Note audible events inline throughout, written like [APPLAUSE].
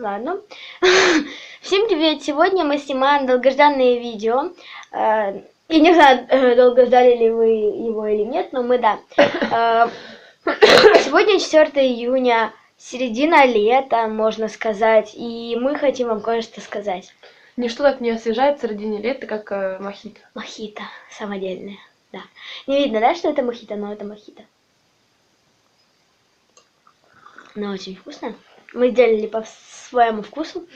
Ладно. [LAUGHS] Всем привет! Сегодня мы снимаем долгожданное видео. Э, Я не знаю, э, долго ждали ли вы его или нет, но мы да. Э, [COUGHS] Сегодня 4 июня, середина лета, можно сказать, и мы хотим вам кое-что сказать. Ничто так не освежает в середине лета, как э, мохито. Мохито самодельное, да. Не видно, да, что это мохито, но это мохито. Но очень вкусно. Мы сделали по своему вкусу.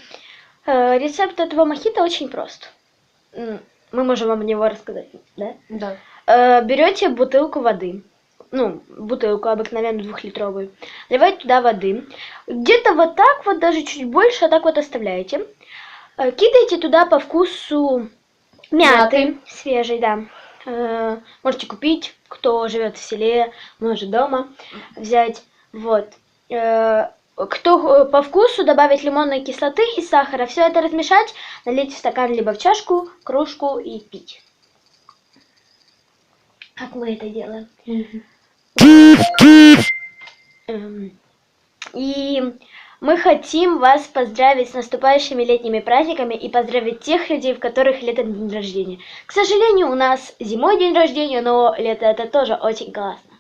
Э, Рецепт этого мохито очень прост. Мы можем вам него рассказать, да? Да. Э, Берете бутылку воды, ну, бутылку обыкновенную двухлитровую, наливаете туда воды, где-то вот так вот, даже чуть больше, а так вот оставляете. Э, Кидаете туда по вкусу мяты, Мяты. свежей, да. Можете купить, кто живет в селе, может дома взять. Вот. Кто э, по вкусу добавить лимонной кислоты и сахара. Все это размешать, налить в стакан либо в чашку, кружку и пить. Как мы это делаем? Эм, И мы хотим вас поздравить с наступающими летними праздниками и поздравить тех людей, в которых лето день рождения. К сожалению, у нас зимой день рождения, но лето это тоже очень классно.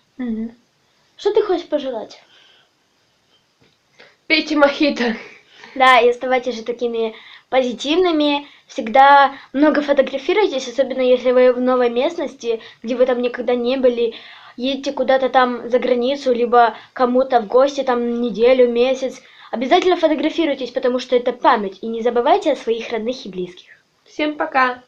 Что ты хочешь пожелать? Пейте мохито. Да, и оставайтесь же такими позитивными. Всегда много фотографируйтесь, особенно если вы в новой местности, где вы там никогда не были. Едете куда-то там за границу, либо кому-то в гости там неделю, месяц. Обязательно фотографируйтесь, потому что это память. И не забывайте о своих родных и близких. Всем пока.